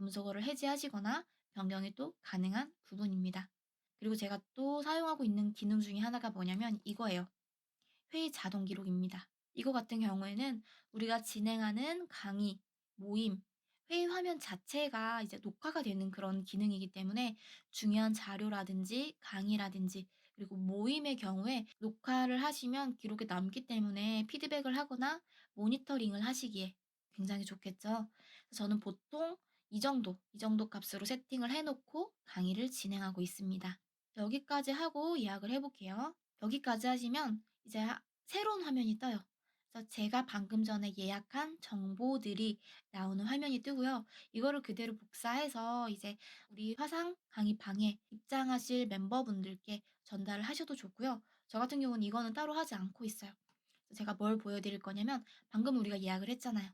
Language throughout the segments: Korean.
음소거를 해지하시거나 변경이 또 가능한 부분입니다. 그리고 제가 또 사용하고 있는 기능 중에 하나가 뭐냐면 이거예요. 회의 자동 기록입니다. 이거 같은 경우에는 우리가 진행하는 강의, 모임, 회의 화면 자체가 이제 녹화가 되는 그런 기능이기 때문에 중요한 자료라든지 강의라든지 그리고 모임의 경우에 녹화를 하시면 기록에 남기 때문에 피드백을 하거나 모니터링을 하시기에 굉장히 좋겠죠. 저는 보통 이 정도, 이 정도 값으로 세팅을 해놓고 강의를 진행하고 있습니다. 여기까지 하고 예약을 해볼게요. 여기까지 하시면 이제 새로운 화면이 떠요. 그래서 제가 방금 전에 예약한 정보들이 나오는 화면이 뜨고요. 이거를 그대로 복사해서 이제 우리 화상 강의 방에 입장하실 멤버분들께 전달을 하셔도 좋고요. 저 같은 경우는 이거는 따로 하지 않고 있어요. 제가 뭘 보여드릴 거냐면 방금 우리가 예약을 했잖아요.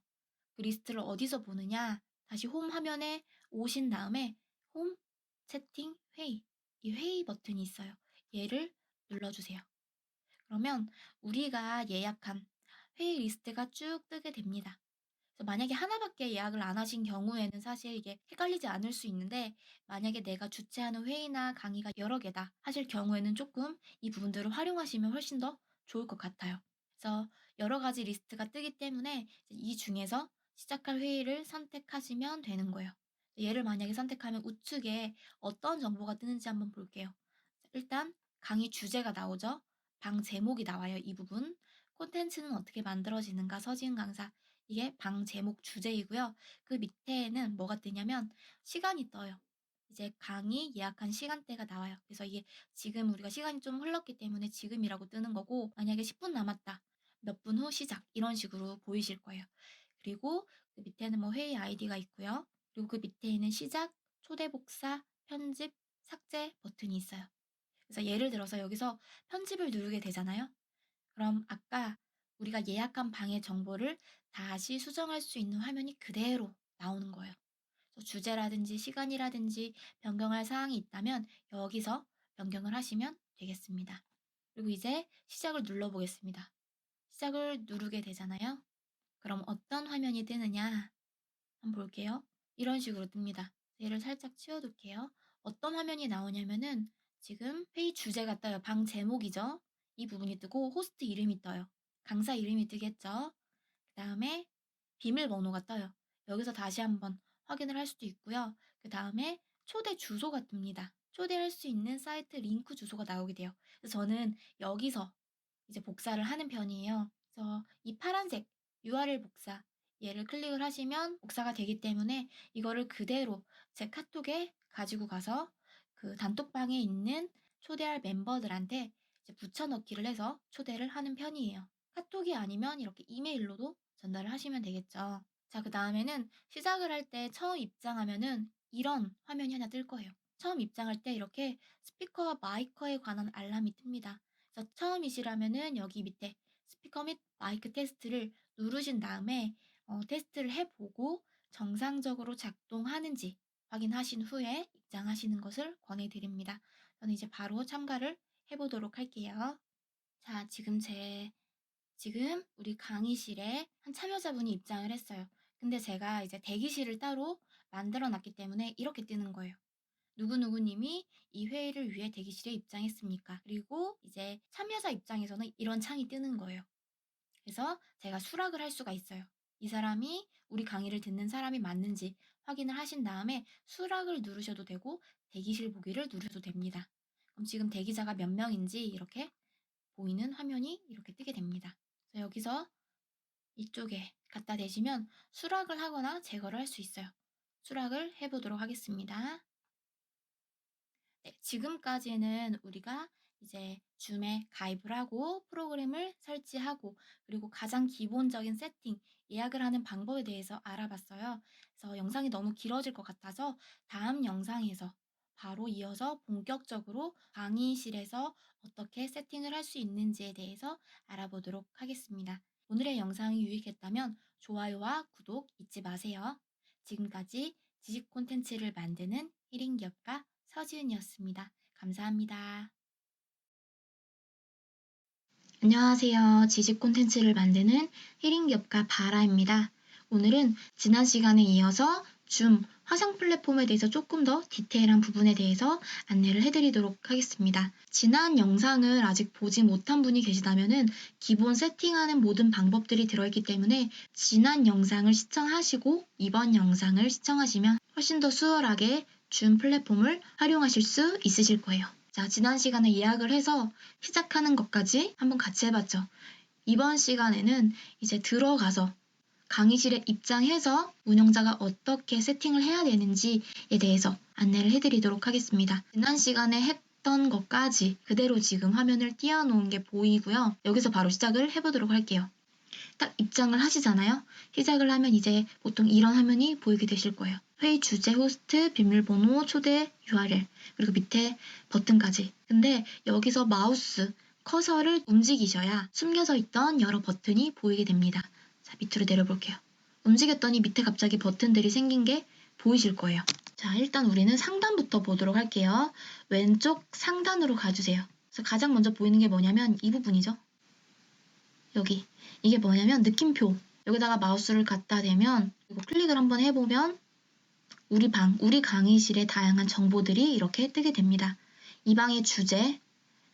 그 리스트를 어디서 보느냐? 다시 홈 화면에 오신 다음에 홈, 채팅, 회의 이 회의 버튼이 있어요. 얘를 눌러주세요. 그러면 우리가 예약한 회의 리스트가 쭉 뜨게 됩니다. 만약에 하나밖에 예약을 안 하신 경우에는 사실 이게 헷갈리지 않을 수 있는데 만약에 내가 주최하는 회의나 강의가 여러 개다 하실 경우에는 조금 이 부분들을 활용하시면 훨씬 더 좋을 것 같아요. 그래서 여러 가지 리스트가 뜨기 때문에 이 중에서 시작할 회의를 선택하시면 되는 거예요. 얘를 만약에 선택하면 우측에 어떤 정보가 뜨는지 한번 볼게요. 일단 강의 주제가 나오죠. 방 제목이 나와요. 이 부분. 콘텐츠는 어떻게 만들어지는가 서지은 강사. 이게 방 제목 주제이고요. 그 밑에는 뭐가 뜨냐면 시간이 떠요. 이제 강의 예약한 시간대가 나와요. 그래서 이게 지금 우리가 시간이 좀 흘렀기 때문에 지금이라고 뜨는 거고 만약에 10분 남았다. 몇 분 후 시작 이런 식으로 보이실 거예요. 그리고 그 밑에는 뭐 회의 아이디가 있고요. 그리고 그 밑에 있는 시작, 초대 복사, 편집, 삭제 버튼이 있어요. 그래서 예를 들어서 여기서 편집을 누르게 되잖아요. 그럼 아까 우리가 예약한 방의 정보를 다시 수정할 수 있는 화면이 그대로 나오는 거예요. 주제라든지 시간이라든지 변경할 사항이 있다면 여기서 변경을 하시면 되겠습니다. 그리고 이제 시작을 눌러보겠습니다. 시작을 누르게 되잖아요. 그럼 어떤 화면이 뜨느냐? 한번 볼게요. 이런 식으로 뜹니다. 얘를 살짝 치워둘게요. 어떤 화면이 나오냐면은 지금 회의 주제가 떠요. 방 제목이죠. 이 부분이 뜨고 호스트 이름이 떠요. 강사 이름이 뜨겠죠. 그 다음에 비밀번호가 떠요. 여기서 다시 한번 확인을 할 수도 있고요. 그 다음에 초대 주소가 뜹니다. 초대할 수 있는 사이트 링크 주소가 나오게 돼요. 그래서 저는 여기서 이제 복사를 하는 편이에요. 그래서 이 파란색 URL 복사 얘를 클릭을 하시면 복사가 되기 때문에 이거를 그대로 제 카톡에 가지고 가서 그 단톡방에 있는 초대할 멤버들한테 이제 붙여넣기를 해서 초대를 하는 편이에요. 카톡이 아니면 이렇게 이메일로도 전달을 하시면 되겠죠. 자, 그 다음에는 시작을 할 때 처음 입장하면은 이런 화면이 하나 뜰 거예요. 처음 입장할 때 이렇게 스피커와 마이커에 관한 알람이 뜹니다. 그래서 처음이시라면은 여기 밑에 스피커 및 마이크 테스트를 누르신 다음에 어, 테스트를 해보고 정상적으로 작동하는지 확인하신 후에 입장하시는 것을 권해드립니다. 저는 이제 바로 참가를 해보도록 할게요. 자, 지금 제, 지금 우리 강의실에 한 참여자분이 입장을 했어요. 근데 제가 이제 대기실을 따로 만들어 놨기 때문에 이렇게 뜨는 거예요. 누구누구님이 이 회의를 위해 대기실에 입장했습니까? 그리고 이제 참여자 입장에서는 이런 창이 뜨는 거예요. 그래서 제가 수락을 할 수가 있어요. 이 사람이 우리 강의를 듣는 사람이 맞는지 확인을 하신 다음에 수락을 누르셔도 되고 대기실 보기를 누르셔도 됩니다. 그럼 지금 대기자가 몇 명인지 이렇게 보이는 화면이 이렇게 뜨게 됩니다. 그래서 여기서 이쪽에 갖다 대시면 수락을 하거나 제거를 할 수 있어요. 수락을 해보도록 하겠습니다. 네, 지금까지는 우리가 이제 줌에 가입을 하고 프로그램을 설치하고 그리고 가장 기본적인 세팅, 예약을 하는 방법에 대해서 알아봤어요. 그래서 영상이 너무 길어질 것 같아서 다음 영상에서 바로 이어서 본격적으로 강의실에서 어떻게 세팅을 할 수 있는지에 대해서 알아보도록 하겠습니다. 오늘의 영상이 유익했다면 좋아요와 구독 잊지 마세요. 지금까지 지식 콘텐츠를 만드는 힐링 기업가 서지은이었습니다. 감사합니다. 안녕하세요. 지식 콘텐츠를 만드는 힐링 기업가 바라입니다. 오늘은 지난 시간에 이어서 줌 화상 플랫폼에 대해서 조금 더 디테일한 부분에 대해서 안내를 해드리도록 하겠습니다. 지난 영상을 아직 보지 못한 분이 계시다면 기본 세팅하는 모든 방법들이 들어있기 때문에 지난 영상을 시청하시고 이번 영상을 시청하시면 훨씬 더 수월하게 줌 플랫폼을 활용하실 수 있으실 거예요. 자, 지난 시간에 예약을 해서 시작하는 것까지 한번 같이 해봤죠. 이번 시간에는 이제 들어가서 강의실에 입장해서 운영자가 어떻게 세팅을 해야 되는지에 대해서 안내를 해드리도록 하겠습니다. 지난 시간에 했던 것까지 그대로 지금 화면을 띄워놓은 게 보이고요. 여기서 바로 시작을 해보도록 할게요. 딱 입장을 하시잖아요. 시작을 하면 이제 보통 이런 화면이 보이게 되실 거예요. 회의 주제, 호스트, 비밀번호, 초대, URL, 그리고 밑에 버튼까지. 근데 여기서 마우스, 커서를 움직이셔야 숨겨져 있던 여러 버튼이 보이게 됩니다. 자, 밑으로 내려볼게요. 움직였더니 밑에 갑자기 버튼들이 생긴 게 보이실 거예요. 자, 일단 우리는 상단부터 보도록 할게요. 왼쪽 상단으로 가주세요. 그래서 가장 먼저 보이는 게 뭐냐면 이 부분이죠. 여기. 이게 뭐냐면 느낌표. 여기다가 마우스를 갖다 대면 그리고 클릭을 한번 해보면 우리 방, 우리 강의실의 다양한 정보들이 이렇게 뜨게 됩니다. 이 방의 주제,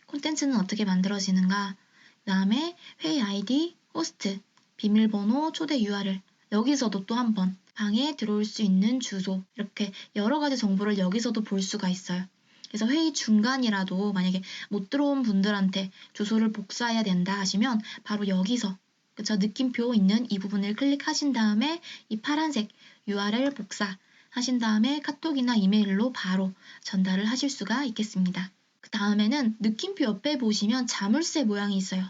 콘텐츠는 어떻게 만들어지는가, 그 다음에 회의 아이디, 호스트, 비밀번호, 초대 URL, 여기서도 또 한번 방에 들어올 수 있는 주소, 이렇게 여러 가지 정보를 여기서도 볼 수가 있어요. 그래서 회의 중간이라도 만약에 못 들어온 분들한테 주소를 복사해야 된다 하시면 바로 여기서 그쵸 느낌표 있는 이 부분을 클릭하신 다음에 이 파란색 URL 복사 하신 다음에 카톡이나 이메일로 바로 전달을 하실 수가 있겠습니다. 그 다음에는 느낌표 옆에 보시면 자물쇠 모양이 있어요.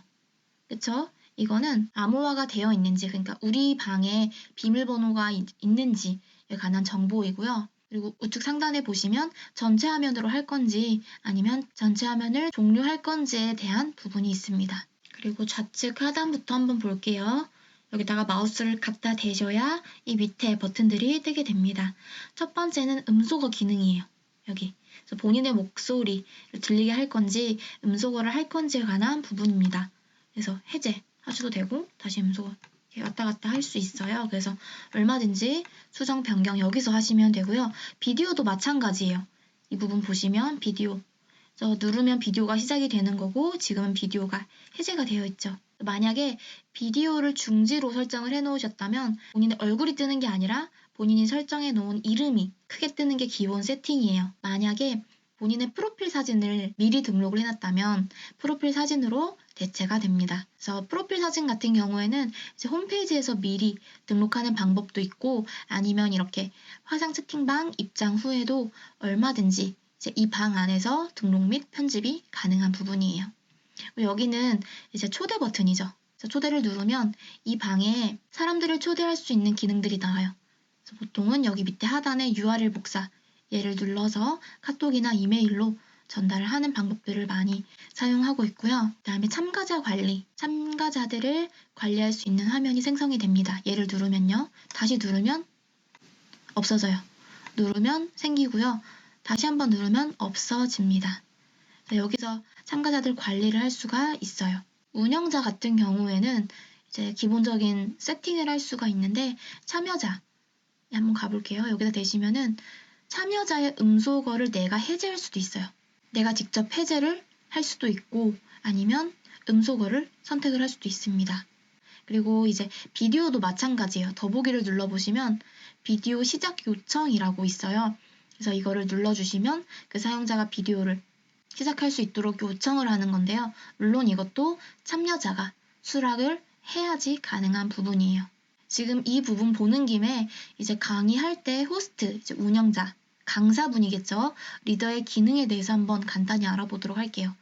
그쵸? 이거는 암호화가 되어 있는지, 그러니까 우리 방에 비밀번호가 있, 있는지에 관한 정보이고요. 그리고 우측 상단에 보시면 전체 화면으로 할 건지 아니면 전체 화면을 종료할 건지에 대한 부분이 있습니다. 그리고 좌측 하단부터 한번 볼게요. 여기다가 마우스를 갖다 대셔야 이 밑에 버튼들이 뜨게 됩니다. 첫 번째는 음소거 기능이에요. 여기. 본인의 목소리를 들리게 할 건지 음소거를 할 건지에 관한 부분입니다. 그래서 해제 하셔도 되고 다시 음소거 왔다 갔다 할 수 있어요. 그래서 얼마든지 수정 변경 여기서 하시면 되고요. 비디오도 마찬가지예요. 이 부분 보시면 비디오 그래서 누르면 비디오가 시작이 되는 거고 지금은 비디오가 해제가 되어 있죠. 만약에 비디오를 중지로 설정을 해 놓으셨다면 본인의 얼굴이 뜨는 게 아니라 본인이 설정해 놓은 이름이 크게 뜨는 게 기본 세팅이에요. 만약에 본인의 프로필 사진을 미리 등록을 해놨다면 프로필 사진으로 대체가 됩니다. 그래서 프로필 사진 같은 경우에는 이제 홈페이지에서 미리 등록하는 방법도 있고 아니면 이렇게 화상 채팅방 입장 후에도 얼마든지 이 방 안에서 등록 및 편집이 가능한 부분이에요. 여기는 이제 초대 버튼이죠. 초대를 누르면 이 방에 사람들을 초대할 수 있는 기능들이 나와요. 보통은 여기 밑에 하단에 URL 복사 얘를 눌러서 카톡이나 이메일로 전달을 하는 방법들을 많이 사용하고 있고요. 그 다음에 참가자 관리, 참가자들을 관리할 수 있는 화면이 생성이 됩니다. 얘를 누르면요. 다시 누르면 없어져요. 누르면 생기고요. 다시 한번 누르면 없어집니다. 여기서 참가자들 관리를 할 수가 있어요. 운영자 같은 경우에는 이제 기본적인 세팅을 할 수가 있는데 참여자 한번 가볼게요. 여기다 대시면은 참여자의 음소거를 내가 해제할 수도 있어요. 내가 직접 해제를 할 수도 있고 아니면 음소거를 선택을 할 수도 있습니다. 그리고 이제 비디오도 마찬가지예요. 더보기를 눌러보시면 비디오 시작 요청이라고 있어요. 그래서 이거를 눌러주시면 그 사용자가 비디오를 시작할 수 있도록 요청을 하는 건데요. 물론 이것도 참여자가 수락을 해야지 가능한 부분이에요. 지금 이 부분 보는 김에 이제 강의할 때 호스트, 이제 운영자, 강사분이겠죠. 리더의 기능에 대해서 한번 간단히 알아보도록 할게요.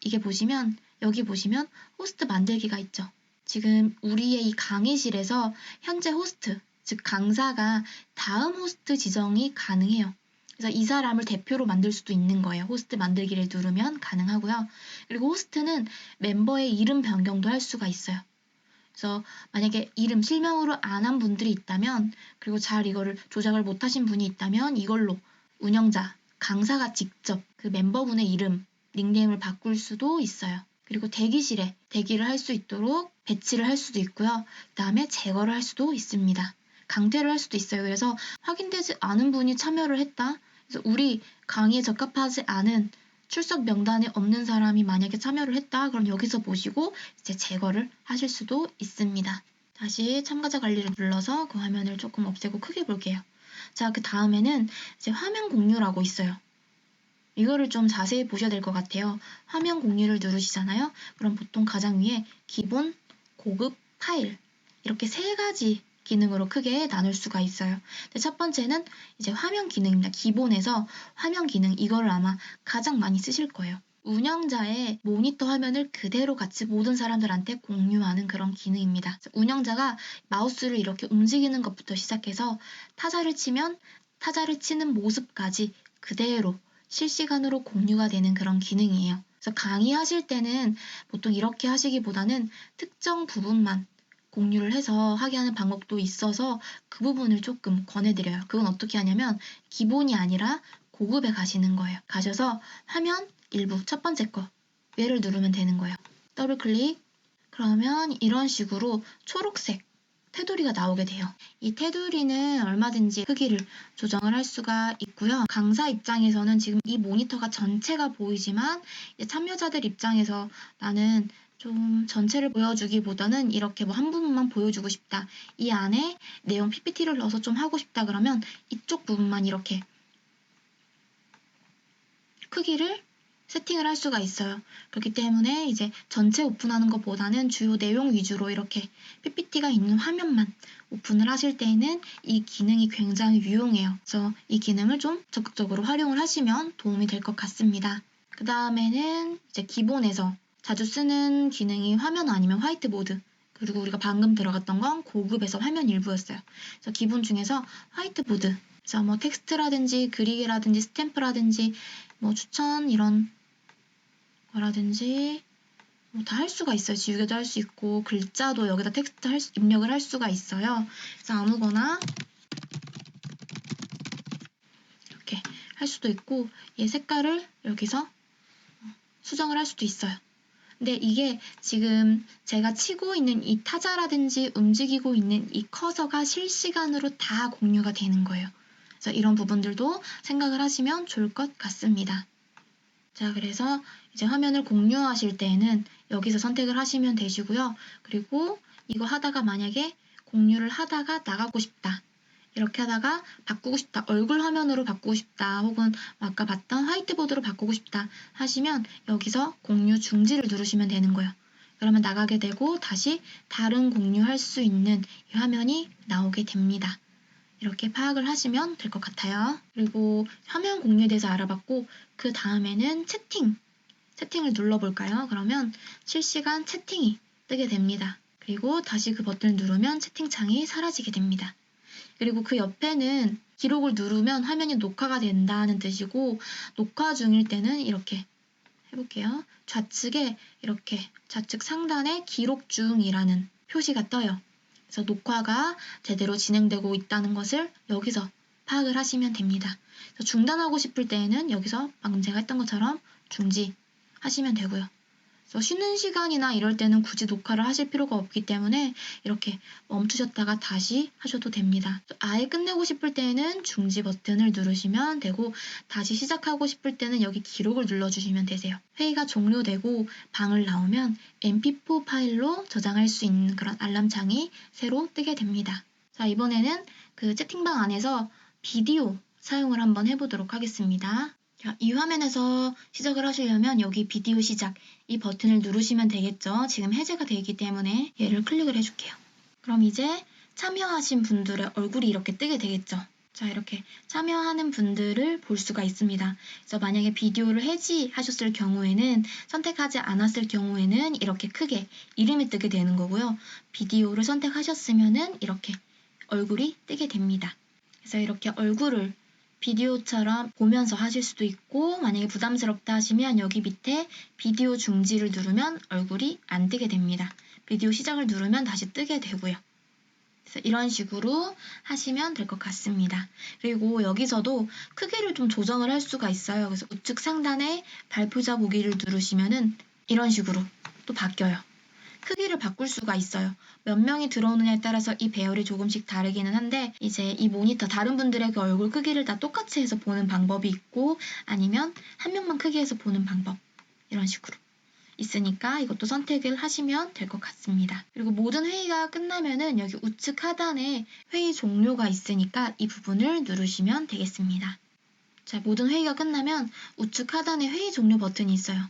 이게 보시면 여기 보시면 호스트 만들기가 있죠. 지금 우리의 이 강의실에서 현재 호스트, 즉 강사가 다음 호스트 지정이 가능해요. 그래서 이 사람을 대표로 만들 수도 있는 거예요. 호스트 만들기를 누르면 가능하고요. 그리고 호스트는 멤버의 이름 변경도 할 수가 있어요. 그래서 만약에 이름 실명으로 안 한 분들이 있다면 그리고 잘 이거를 조작을 못 하신 분이 있다면 이걸로 운영자, 강사가 직접 그 멤버분의 이름, 닉네임을 바꿀 수도 있어요. 그리고 대기실에 대기를 할 수 있도록 배치를 할 수도 있고요. 그 다음에 제거를 할 수도 있습니다. 강퇴를 할 수도 있어요. 그래서 확인되지 않은 분이 참여를 했다. 그래서 우리 강의에 적합하지 않은 출석 명단에 없는 사람이 만약에 참여를 했다. 그럼 여기서 보시고 이제 제거를 하실 수도 있습니다. 다시 참가자 관리를 눌러서 그 화면을 조금 없애고 크게 볼게요. 자, 그 다음에는 이제 화면 공유라고 있어요. 이거를 좀 자세히 보셔야 될 것 같아요. 화면 공유를 누르시잖아요. 그럼 보통 가장 위에 기본, 고급, 파일 이렇게 세 가지 기능으로 크게 나눌 수가 있어요. 첫 번째는 이제 화면 기능입니다. 기본에서 화면 기능 이거를 아마 가장 많이 쓰실 거예요. 운영자의 모니터 화면을 그대로 같이 모든 사람들한테 공유하는 그런 기능입니다. 운영자가 마우스를 이렇게 움직이는 것부터 시작해서 타자를 치면 타자를 치는 모습까지 그대로 실시간으로 공유가 되는 그런 기능이에요. 그래서 강의하실 때는 보통 이렇게 하시기보다는 특정 부분만 공유를 해서 하게 하는 방법도 있어서 그 부분을 조금 권해드려요. 그건 어떻게 하냐면 기본이 아니라 고급에 가시는 거예요. 가셔서 화면 일부 첫 번째 거 얘를 누르면 되는 거예요. 더블 클릭 그러면 이런 식으로 초록색 테두리가 나오게 돼요. 이 테두리는 얼마든지 크기를 조정을 할 수가 있고요. 강사 입장에서는 지금 이 모니터가 전체가 보이지만 참여자들 입장에서 나는 좀 전체를 보여주기보다는 이렇게 뭐 한 부분만 보여주고 싶다. 이 안에 내용 PPT를 넣어서 좀 하고 싶다 그러면 이쪽 부분만 이렇게 크기를 세팅을 할 수가 있어요. 그렇기 때문에 이제 전체 오픈하는 것보다는 주요 내용 위주로 이렇게 PPT가 있는 화면만 오픈을 하실 때에는 이 기능이 굉장히 유용해요. 그래서 이 기능을 좀 적극적으로 활용을 하시면 도움이 될 것 같습니다. 그 다음에는 이제 기본에서 자주 쓰는 기능이 화면 아니면 화이트보드 그리고 우리가 방금 들어갔던 건 고급에서 화면 일부였어요. 그래서 기본 중에서 화이트보드 그래서 뭐 텍스트라든지 그리기라든지 스탬프라든지 뭐 추천 이런 거라든지 뭐 다 할 수가 있어요. 지우개도 할 수 있고 글자도 여기다 텍스트 할 수, 입력을 할 수가 있어요. 그래서 아무거나 이렇게 할 수도 있고 얘 색깔을 여기서 수정을 할 수도 있어요. 근데 이게 지금 제가 치고 있는 이 타자라든지 움직이고 있는 이 커서가 실시간으로 다 공유가 되는 거예요. 그래서 이런 부분들도 생각을 하시면 좋을 것 같습니다. 자, 그래서 이제 화면을 공유하실 때에는 여기서 선택을 하시면 되시고요. 그리고 이거 하다가 만약에 공유를 하다가 나가고 싶다. 이렇게 하다가 바꾸고 싶다. 얼굴 화면으로 바꾸고 싶다. 혹은 아까 봤던 화이트보드로 바꾸고 싶다. 하시면 여기서 공유 중지를 누르시면 되는 거예요. 그러면 나가게 되고 다시 다른 공유할 수 있는 이 화면이 나오게 됩니다. 이렇게 파악을 하시면 될 것 같아요. 그리고 화면 공유에 대해서 알아봤고 그 다음에는 채팅. 채팅을 눌러볼까요? 그러면 실시간 채팅이 뜨게 됩니다. 그리고 다시 그 버튼을 누르면 채팅창이 사라지게 됩니다. 그리고 그 옆에는 기록을 누르면 화면이 녹화가 된다는 뜻이고 녹화 중일 때는 이렇게 해볼게요. 좌측에 이렇게 좌측 상단에 기록 중이라는 표시가 떠요. 그래서 녹화가 제대로 진행되고 있다는 것을 여기서 파악을 하시면 됩니다. 중단하고 싶을 때에는 여기서 방금 제가 했던 것처럼 중지 하시면 되고요. 쉬는 시간이나 이럴 때는 굳이 녹화를 하실 필요가 없기 때문에 이렇게 멈추셨다가 다시 하셔도 됩니다. 아예 끝내고 싶을 때는 중지 버튼을 누르시면 되고 다시 시작하고 싶을 때는 여기 기록을 눌러주시면 되세요. 회의가 종료되고 방을 나오면 mp4 파일로 저장할 수 있는 그런 알람창이 새로 뜨게 됩니다. 자 이번에는 그 채팅방 안에서 비디오 사용을 한번 해보도록 하겠습니다. 자, 이 화면에서 시작을 하시려면 여기 비디오 시작 이 버튼을 누르시면 되겠죠. 지금 해제가 되기 때문에 얘를 클릭을 해줄게요. 그럼 이제 참여하신 분들의 얼굴이 이렇게 뜨게 되겠죠. 자, 이렇게 참여하는 분들을 볼 수가 있습니다. 그래서 만약에 비디오를 해지하셨을 경우에는 선택하지 않았을 경우에는 이렇게 크게 이름이 뜨게 되는 거고요. 비디오를 선택하셨으면은 이렇게 얼굴이 뜨게 됩니다. 그래서 이렇게 얼굴을 비디오처럼 보면서 하실 수도 있고 만약에 부담스럽다 하시면 여기 밑에 비디오 중지를 누르면 얼굴이 안 뜨게 됩니다. 비디오 시작을 누르면 다시 뜨게 되고요. 이런 식으로 하시면 될 것 같습니다. 그리고 여기서도 크기를 좀 조정을 할 수가 있어요. 그래서 우측 상단에 발표자 보기를 누르시면은 이런 식으로 또 바뀌어요. 크기를 바꿀 수가 있어요. 몇 명이 들어오느냐에 따라서 이 배열이 조금씩 다르기는 한데 이제 이 모니터 다른 분들의 그 얼굴 크기를 다 똑같이 해서 보는 방법이 있고 아니면 한 명만 크게 해서 보는 방법 이런 식으로 있으니까 이것도 선택을 하시면 될 것 같습니다. 그리고 모든 회의가 끝나면은 여기 우측 하단에 회의 종료가 있으니까 이 부분을 누르시면 되겠습니다. 자, 모든 회의가 끝나면 우측 하단에 회의 종료 버튼이 있어요.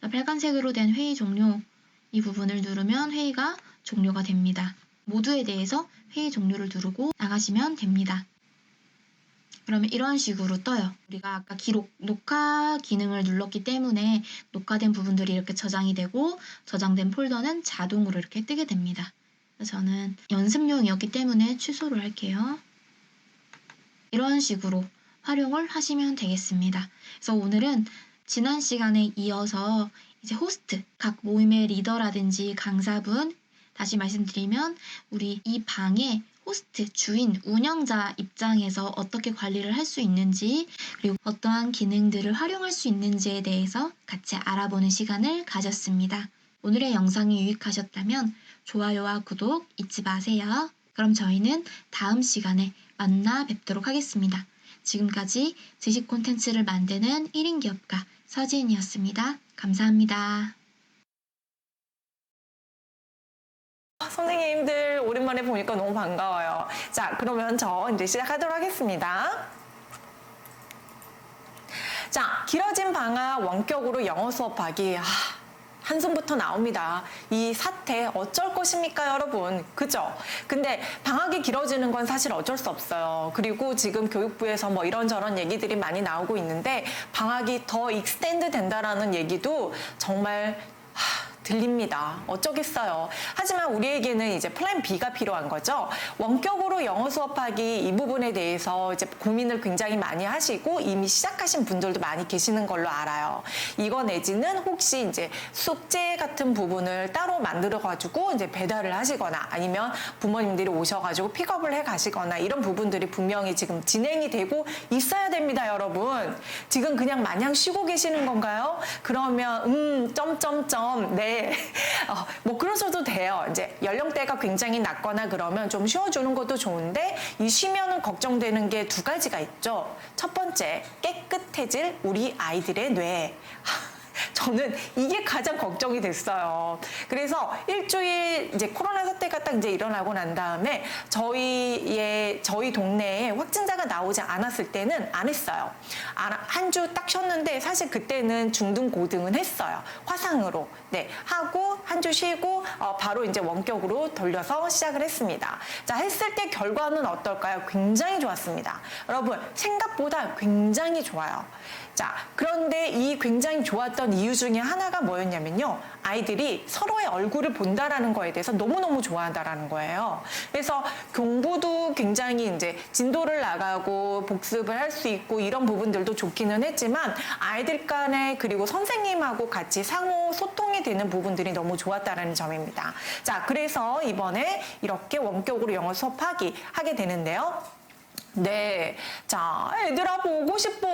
자, 빨간색으로 된 회의 종료 이 부분을 누르면 회의가 종료가 됩니다. 모두에 대해서 회의 종료를 누르고 나가시면 됩니다. 그러면 이런 식으로 떠요. 우리가 아까 기록, 녹화 기능을 눌렀기 때문에 녹화된 부분들이 이렇게 저장이 되고 저장된 폴더는 자동으로 이렇게 뜨게 됩니다. 저는 연습용이었기 때문에 취소를 할게요. 이런 식으로 활용을 하시면 되겠습니다. 그래서 오늘은 지난 시간에 이어서 이제 호스트, 각 모임의 리더라든지 강사분, 다시 말씀드리면 우리 이 방의 호스트, 주인, 운영자 입장에서 어떻게 관리를 할 수 있는지, 그리고 어떠한 기능들을 활용할 수 있는지에 대해서 같이 알아보는 시간을 가졌습니다. 오늘의 영상이 유익하셨다면 좋아요와 구독 잊지 마세요. 그럼 저희는 다음 시간에 만나 뵙도록 하겠습니다. 지금까지 지식 콘텐츠를 만드는 1인 기업가 서지은이었습니다. 감사합니다. 선생님들 오랜만에 보니까 너무 반가워요. 자, 그러면 저 이제 시작하도록 하겠습니다. 자, 길어진 방학 원격으로 영어 수업하기. 아, 한숨부터 나옵니다. 이 사태 어쩔 것입니까, 여러분? 그죠? 근데 방학이 길어지는 건 사실 어쩔 수 없어요. 그리고 지금 교육부에서 뭐 이런저런 얘기들이 많이 나오고 있는데 방학이 더 익스텐드 된다라는 얘기도 정말 하, 들립니다. 어쩌겠어요. 하지만 우리에게는 이제 플랜 B가 필요한 거죠. 원격으로 영어 수업하기 이 부분에 대해서 이제 고민을 굉장히 많이 하시고 이미 시작하신 분들도 많이 계시는 걸로 알아요. 이거 내지는 혹시 이제 숙제 같은 부분을 따로 만들어 가지고 이제 배달을 하시거나 아니면 부모님들이 오셔가지고 픽업을 해 가시거나 이런 부분들이 분명히 지금 진행이 되고 있어야 됩니다, 여러분. 지금 그냥 마냥 쉬고 계시는 건가요? 그러면 음 점점점 네. 어, 뭐 그러셔도 돼요. 이제 연령대가 굉장히 낮거나 그러면 좀 쉬어주는 것도 좋은데 이 쉬면은 걱정되는 게 두 가지가 있죠. 첫 번째 깨끗해질 우리 아이들의 뇌. 저는 이게 가장 걱정이 됐어요. 그래서 일주일 이제 코로나 사태가 딱 이제 일어나고 난 다음에 저희의 저희 동네에 확진자가 나오지 않았을 때는 안 했어요. 한 주 딱 쉬었는데 사실 그때는 중등 고등은 했어요. 화상으로 네 하고 한 주 쉬고 어, 바로 이제 원격으로 돌려서 시작을 했습니다. 자 했을 때 결과는 어떨까요? 굉장히 좋았습니다. 여러분 생각보다 굉장히 좋아요. 자, 그런데 이 굉장히 좋았던 이유 중에 하나가 뭐였냐면요. 아이들이 서로의 얼굴을 본다라는 거에 대해서 너무너무 좋아한다라는 거예요. 그래서 공부도 굉장히 이제 진도를 나가고 복습을 할 수 있고 이런 부분들도 좋기는 했지만 아이들 간에 그리고 선생님하고 같이 상호 소통이 되는 부분들이 너무 좋았다라는 점입니다. 자, 그래서 이번에 이렇게 원격으로 영어 수업하기 하게 되는데요. 네. 자, 애들아, 보고 싶어.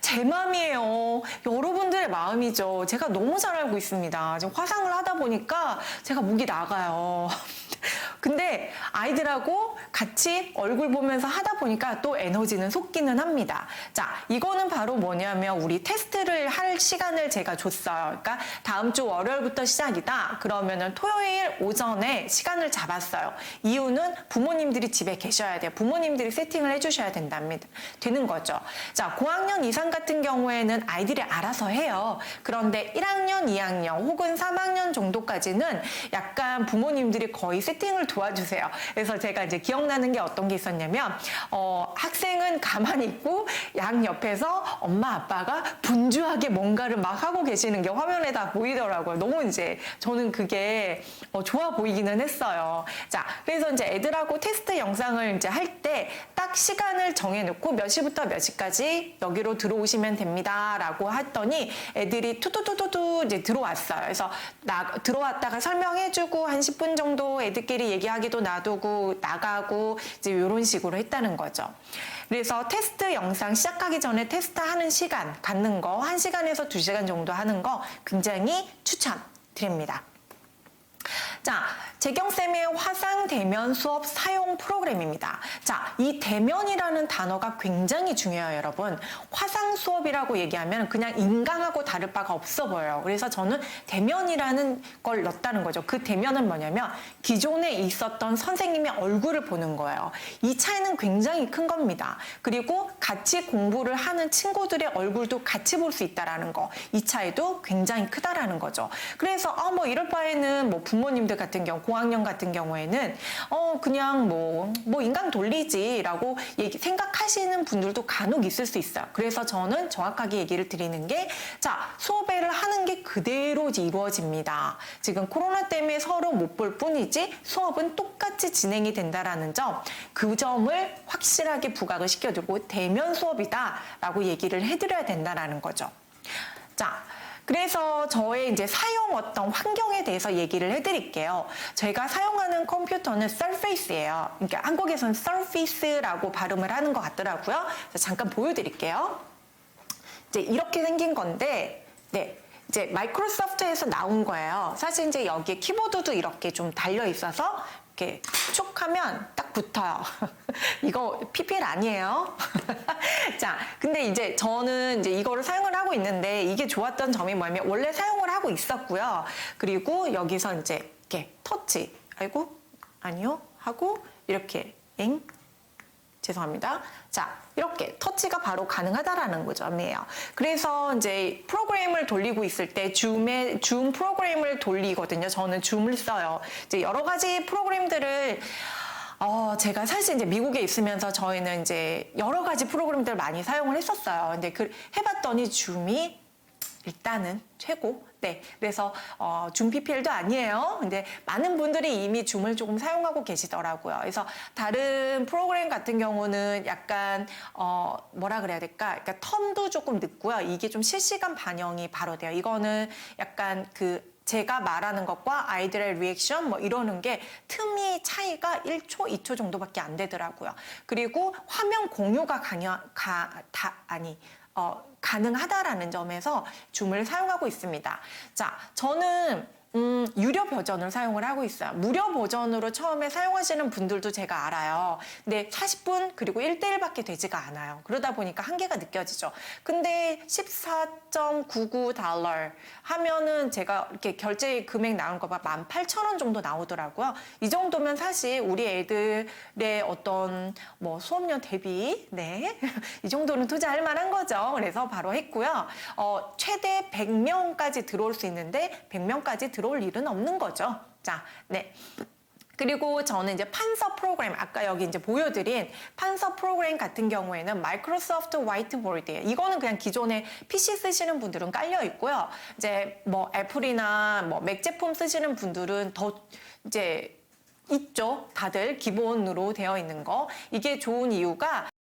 제 마음이에요. 여러분들의 마음이죠. 제가 너무 잘 알고 있습니다. 지금 화상을 하다 보니까 제가 목이 나가요. 근데 아이들하고 같이 얼굴 보면서 하다 보니까 또 에너지는 솟기는 합니다. 자, 이거는 바로 뭐냐면 우리 테스트를 할 시간을 제가 줬어요. 그러니까 다음 주 월요일부터 시작이다. 그러면은 토요일 오전에 시간을 잡았어요. 이유는 부모님들이 집에 계셔야 돼요. 부모님들이 세팅을 해주셔야 된답니다. 되는 거죠. 자, 고학년 이상 같은 경우에는 아이들이 알아서 해요. 그런데 1학년, 2학년 혹은 3학년 정도까지는 약간 부모님들이 거의 세팅을 도와주세요. 그래서 제가 이제 기억나는 게 어떤 게 있었냐면, 어, 학생은 가만히 있고 양 옆에서 엄마 아빠가 분주하게 뭔가를 막 하고 계시는 게 화면에 다 보이더라고요. 너무 이제 저는 그게 어, 좋아 보이기는 했어요. 자, 그래서 이제 애들하고 테스트 영상을 이제 할 때 딱 시간을 정해놓고 몇 시부터 몇 시까지 여기로 들어오시면 됩니다라고 했더니 애들이 투투투투투 이제 들어왔어요. 그래서 나 들어왔다가 설명해주고 한 10분 정도 애 들끼리 얘기하기도 놔두고 나가고 이제 이런 식으로 했다는 거죠. 그래서 테스트 영상 시작하기 전에 테스트 하는 시간 갖는 거 1시간에서 2시간 정도 하는 거 굉장히 추천드립니다. 자, 재경쌤의 화상 대면 수업 사용 프로그램입니다. 자, 이 대면이라는 단어가 굉장히 중요해요, 여러분. 화상 수업이라고 얘기하면 그냥 인강하고 다를 바가 없어 보여요. 그래서 저는 대면이라는 걸 넣었다는 거죠. 그 대면은 뭐냐면 기존에 있었던 선생님의 얼굴을 보는 거예요. 이 차이는 굉장히 큰 겁니다. 그리고 같이 공부를 하는 친구들의 얼굴도 같이 볼 수 있다라는 거. 이 차이도 굉장히 크다라는 거죠. 그래서 아, 뭐 이럴 바에는 뭐 부모님 들 같은 경우, 고학년 같은 경우에는 어 그냥 뭐뭐 인강 돌리지라고 얘기, 생각하시는 분들도 간혹 있을 수 있어요. 그래서 저는 정확하게 얘기를 드리는 게 자, 수업을 하는 게 그대로 이루어집니다. 지금 코로나 때문에 서로 못 볼 뿐이지 수업은 똑같이 진행이 된다라는 점, 그 점을 확실하게 부각을 시켜드리고 대면 수업이다라고 얘기를 해드려야 된다라는 거죠. 자, 그래서 저의 이제 사용 어떤 환경에 대해서 얘기를 해드릴게요. 제가 사용하는 컴퓨터는 Surface예요. 그러니까 한국에서는 Surface라고 발음을 하는 것 같더라고요. 잠깐 보여드릴게요. 이제 이렇게 생긴 건데, 네. 이제 마이크로소프트에서 나온 거예요. 사실 이제 여기에 키보드도 이렇게 좀 달려 있어서 이렇게 쭉 하면 딱 붙어요. 이거 PPL 아니에요. 자, 근데 이제 저는 이제 이거를 사용을 하고 있는데 이게 좋았던 점이 뭐냐면 원래 사용을 하고 있었고요. 그리고 여기서 이제 이렇게 터치, 아이고, 아니요. 하고 이렇게 엥? 죄송합니다. 자, 이렇게 터치가 바로 가능하다라는 거 점이에요. 그래서 이제 프로그램을 돌리고 있을 때 줌에 줌 프로그램을 돌리거든요. 저는 줌을 써요. 이제 여러 가지 프로그램들을 어, 제가 사실 이제 미국에 있으면서 저희는 이제 여러 가지 프로그램들을 많이 사용을 했었어요. 근데 그 해봤더니 줌이 일단은 최고. 네. 그래서, 어, 줌 PPL도 아니에요. 근데 많은 분들이 이미 줌을 조금 사용하고 계시더라고요. 그래서 다른 프로그램 같은 경우는 약간, 어, 뭐라 그래야 될까? 그러니까 텀도 조금 늦고요. 이게 좀 실시간 반영이 바로 돼요. 이거는 약간 그, 제가 말하는 것과 아이들의 리액션 뭐 이러는 게 틈이 차이가 1초, 2초 정도밖에 안 되더라고요. 그리고 화면 공유가 강요, 가, 다, 아니, 어, 가능하다라는 점에서 줌을 사용하고 있습니다. 자, 저는 음, 유료 버전을 사용을 하고 있어요. 무료 버전으로 처음에 사용하시는 분들도 제가 알아요. 근데 40분 그리고 1대1밖에 되지가 않아요. 그러다 보니까 한계가 느껴지죠. 근데 14.99달러 하면은 제가 이렇게 결제 금액 나온 거봐 18,000원 정도 나오더라고요. 이 정도면 사실 우리 애들의 어떤 뭐 수업료 대비 네. 이 정도는 투자할 만한 거죠. 그래서 바로 했고요. 어, 최대 100명까지 들어올 수 있는데 100명까지 들어올 일은 없는 거죠. 자, 네. 그리고 저는 이제 판서 프로그램, 아까 여기 이제 보여드린 판서 프로그램 같은 경우에는 마이크로소프트 화이트보드예요. 이거는 그냥 기존에 PC 쓰시는 분들은 깔려 있고요. 이제 뭐 애플이나 뭐 맥 제품 쓰시는 분들은 더 이제 있죠. 다들 기본으로 되어 있는 거. 이게 좋은 이유가